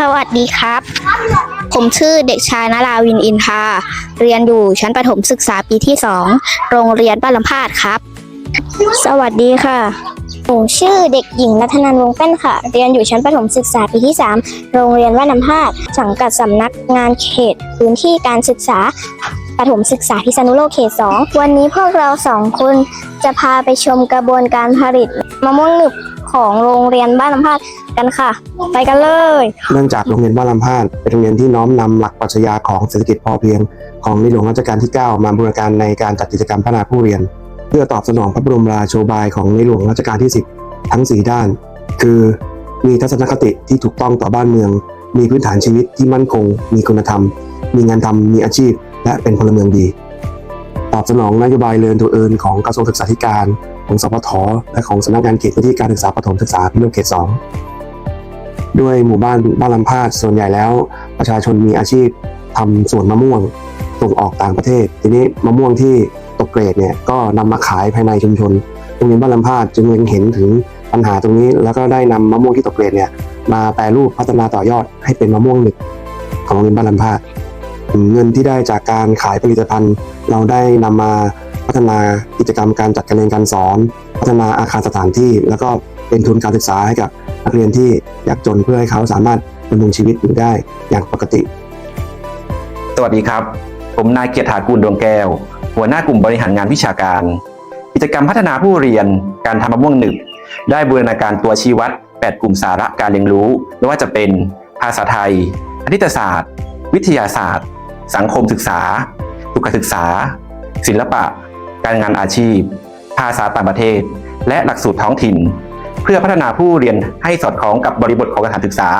สวัสดีครับ ผมชื่อเด็กชายนราวินอินทาเรียนอยู่ชั้นประถมศึกษาปีที่2โรงเรียนบ้านลำพาดครับ สวัสดีค่ะ ผมชื่อเด็กหญิงรัตนันวงศ์แป้นค่ะ เรียนอยู่ชั้นประถมศึกษาปีที่ 3 โรงเรียนบ้านลำพาดสังกัดสำนักงานเขตพื้นที่การศึกษาประถมศึกษาพิษณุโลกเขต 2 วันนี้พวกเราสองคนจะพาไปชมกระบวนการผลิตมะม่วงหนึบ ของโรงเรียนบ้านลำพาดกันค่ะ ไปกันเลย เนื่องจากโรงเรียนบ้านลำพาดเป็นโรงเรียนที่น้อมนำหลักปรัชญาของเศรษฐกิจพอเพียง ของในหลวงรัชกาลที่ 9 มาบูรณาการในการจัดกิจกรรมพัฒนาผู้เรียน เพื่อตอบสนองพระบรมราโชบายของในหลวงรัชกาลที่ 10 ทั้ง 4 ด้าน คือมีทัศนคติที่ถูกต้องต่อบ้านเมือง มีพื้นฐานชีวิตที่มั่นคง มีคุณธรรม มีงานทำมีอาชีพ และเป็นพลเมืองดี ตอบสนองนโยบายเรียนตัวเอินของกระทรวงศึกษาธิการ ของสพทและของสำนักงานเขตพื้นที่การศึกษาประถมศึกษาพิโลกเขตสองด้วยหมู่บ้านบ้านลำพาดส่วนใหญ่แล้ว ประชาชนมีอาชีพทำสวนมะม่วงส่งออกต่างประเทศ ทีนี้มะม่วงที่ตกเกรดเนี่ยก็นำมาขายภายในชุมชนโรงเรียนบ้านลำพาดจึงเล็งเห็นถึงปัญหาตรงนี้ แล้วก็ได้นำมะม่วงที่ตกเกรดเนี่ยมาแปรรูปพัฒนาต่อยอดให้เป็นมะม่วงหนึบของโรงเรียนบ้านลำพาดเงินที่ได้จากการขายผลิตภัณฑ์ เราได้นำมา พัฒนากิจกรรมการจัดการเรียนการสอน พัฒนาอาคารสถานที่ แล้วก็เป็นทุนการศึกษาให้กับนักเรียนที่ยากจนเพื่อให้เขาสามารถดำรงชีวิตอยู่ได้อย่างปกติ สวัสดีครับ ผมนายเกียรติฐากูลดวงแก้ว หัวหน้ากลุ่มบริหารงานวิชาการ กิจกรรมพัฒนาผู้เรียน การทำมะม่วงหนึบได้บูรณาการตัวชี้วัด 8 กลุ่มสาระการเรียนรู้ไม่ว่าจะเป็นภาษาไทย คณิตศาสตร์ วิทยาศาสตร์ สังคมศึกษาสุขศึกษา ศิลปะ การงานอาชีพ ภาษาต่างประเทศ และหลักสูตรท้องถิ่น เพื่อพัฒนาผู้เรียนให้สอดคล้องกับบริบทของสถานศึกษา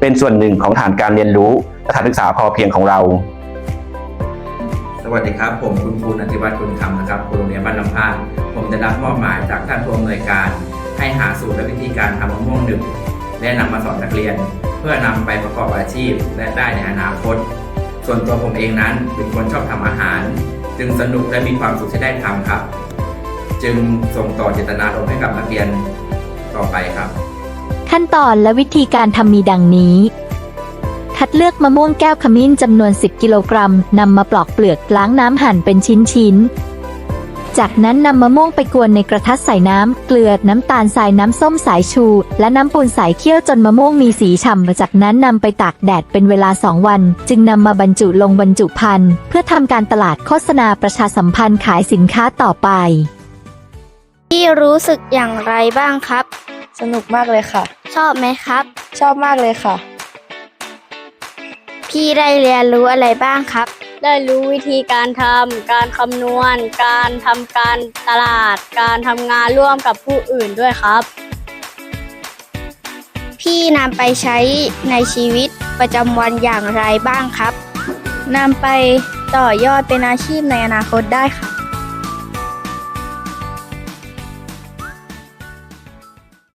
เป็นส่วนหนึ่งของฐานการเรียนรู้สถานศึกษาพอเพียงของเรา สวัสดีครับ ผมคุณครูนันทิวัฒน์คุณคำนะครับครูโรงเรียนบ้านลำพานผมได้รับมอบหมายจากท่านผู้อำนวยการ ให้หาสูตรและวิธีการทำมะม่วงหนึบและนำมาสอนนักเรียน เพื่อนำไปประกอบอาชีพและได้ในอนาคต ส่วนตัวผมเองนั้นเป็นคนชอบทำอาหาร จึงสนุกและมีความสุขที่ได้ทำครับ จึงส่งต่อเจตนารมณ์ให้กับนักเรียนต่อไปครับ ขั้นตอนและวิธีการทำมีดังนี้ คัดเลือกมะม่วงแก้วขมิ้นจำนวน 10 กิโลกรัมนำมาปลอกเปลือกล้างน้ำหั่นเป็นชิ้นๆ จากนั้นนำมะม่วงไปกวนในกระทะใส่น้ำ เกลือ น้ำตาลทรายน้ำส้มสายชู และน้ำปูนสายเคี่ยวจนมะม่วงมีสีฉ่ำจากนั้นนำไปตากแดดเป็นเวลา 2 วัน จึงนำมาบรรจุลงบรรจุภัณฑ์เพื่อทำการตลาดโฆษณาประชาสัมพันธ์ขายสินค้าต่อไป พี่รู้สึกอย่างไรบ้างครับ สนุกมากเลยค่ะ ชอบไหมครับ ชอบมากเลยค่ะ พี่ได้เรียนรู้อะไรบ้างครับ ได้รู้วิธีการทำ การคำนวณ การทำการตลาด การทำงานร่วมกับผู้อื่นด้วยครับ พี่นำไปใช้ในชีวิตประจำวันอย่างไรบ้างครับนำไปต่อยอดเป็นอาชีพในอนาคตได้ค่ะ